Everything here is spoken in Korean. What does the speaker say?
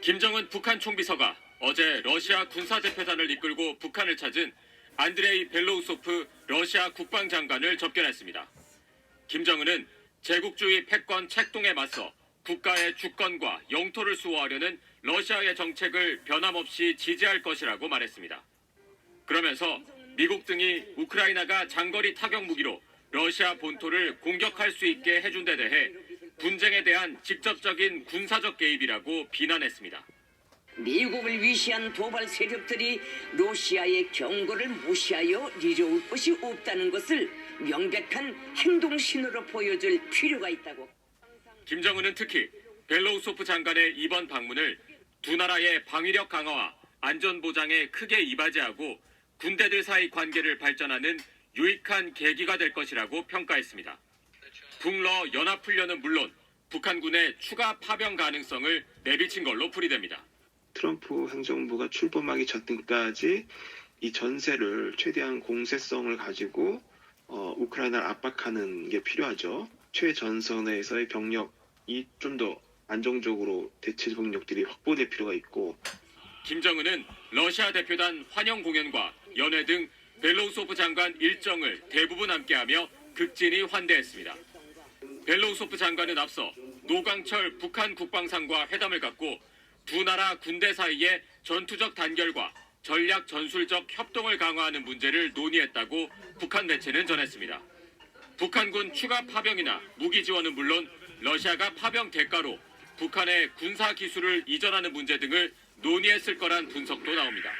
김정은 북한 총비서가 어제 러시아 군사대표단을 이끌고 북한을 찾은 안드레이 벨로우소프 러시아 국방장관을 접견했습니다. 김정은은 제국주의 패권 책동에 맞서 국가의 주권과 영토를 수호하려는 러시아의 정책을 변함없이 지지할 것이라고 말했습니다. 그러면서 미국 등이 우크라이나가 장거리 타격 무기로 러시아 본토를 공격할 수 있게 해준 데 대해 분쟁에 대한 직접적인 군사적 개입이라고 비난했습니다. 미국을 위시한 도발 세력들이 러시아의 경고를 무시하여 내려올 것이 없다는 것을 명백한 행동 신호로 보여줄 필요가 있다고. 김정은은 특히 벨로우소프 장관의 이번 방문을 두 나라의 방위력 강화와 안전 보장에 크게 이바지하고 군대들 사이 관계를 발전하는 유익한 계기가 될 것이라고 평가했습니다. 북러 연합훈련은 물론 북한군의 추가 파병 가능성을 내비친 걸로 풀이됩니다. 트럼프 행정부가 출범하기 전까지 이 전세를 최대한 공세성을 가지고 어, 우크라이나를 압박하는 게 필요하죠. 최전선에서의 병력이 좀 더 안정적으로 대체 병력들이 확보될 필요가 있고 김정은은 러시아 대표단 환영 공연과 연회 등 벨로우소프 장관 일정을 대부분 함께하며 극진히 환대했습니다. 벨로우소프 장관은 앞서 노강철 북한 국방상과 회담을 갖고 두 나라 군대 사이의 전투적 단결과 전략 전술적 협동을 강화하는 문제를 논의했다고 북한 매체는 전했습니다. 북한군 추가 파병이나 무기 지원은 물론 러시아가 파병 대가로 북한의 군사 기술을 이전하는 문제 등을 논의했을 거란 분석도 나옵니다.